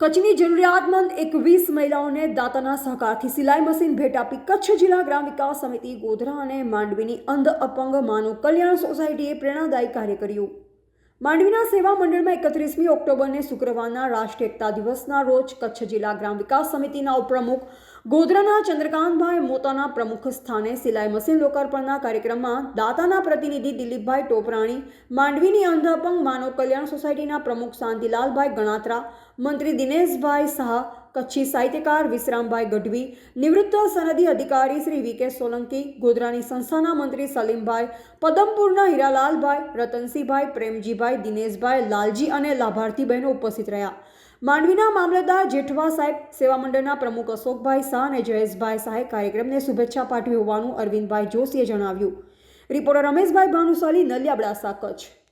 કચ્છની જરૂરિયાતમંદ એકવીસ મહિલાઓને દાતાના સહકારથી સિલાઈ મશીન ભેટ આપી કચ્છ જિલ્લા ગ્રામ વિકાસ સમિતિ ગોધરા અને માંડવીની અંધ અપંગ માનવ કલ્યાણ સોસાયટીએ પ્રેરણાદાયી કાર્ય કર્યું. માંડવીના સેવા મંડળમાં એકત્રીસમી ઓક્ટોબરને શુક્રવારના રાષ્ટ્રીય એકતા દિવસના રોજ કચ્છ જિલ્લા ગ્રામ વિકાસ સમિતિના ઉપપ્રમુખ ગોધરાના ચંદ્રકાંતભાઈ મોતાના પ્રમુખ સ્થાને સિલાઈ મશીન લોકાર્પણના કાર્યક્રમમાં દાતાના પ્રતિનિધિ દિલીપભાઈ ટોપરાણી, માંડવીની અંધાપંગ માનવ કલ્યાણ સોસાયટીના પ્રમુખ શાંતિલાલભાઈ ગણાત્રા, મંત્રી દિનેશભાઈ શાહ કચ્છી સાહિત્યકાર વિશ્રામભાઈ ગઢવી, નિવૃત્ત સનદી અધિકારી શ્રી વી સોલંકી, ગોધરાની સંસ્થાના મંત્રી સલીમભાઈ, પદમપુરના હીરાલાલભાઈ, રતનસિંહભાઈ, પ્રેમજીભાઈ, દિનેશભાઈ, લાલજી અને લાભાર્થી બહેનો ઉપસ્થિત રહ્યા. માંડવીના મામલતદાર જેઠવા સાહેબ, સેવા મંડળના પ્રમુખ અશોકભાઈ શાહ અને જયેશભાઈ શાહે કાર્યક્રમને શુભેચ્છા પાઠવી હોવાનું અરવિંદભાઈ જોશીએ જણાવ્યું. રિપોર્ટર રમેશભાઈ ભાનુશાલી નલિયાબડાસા કચ્છ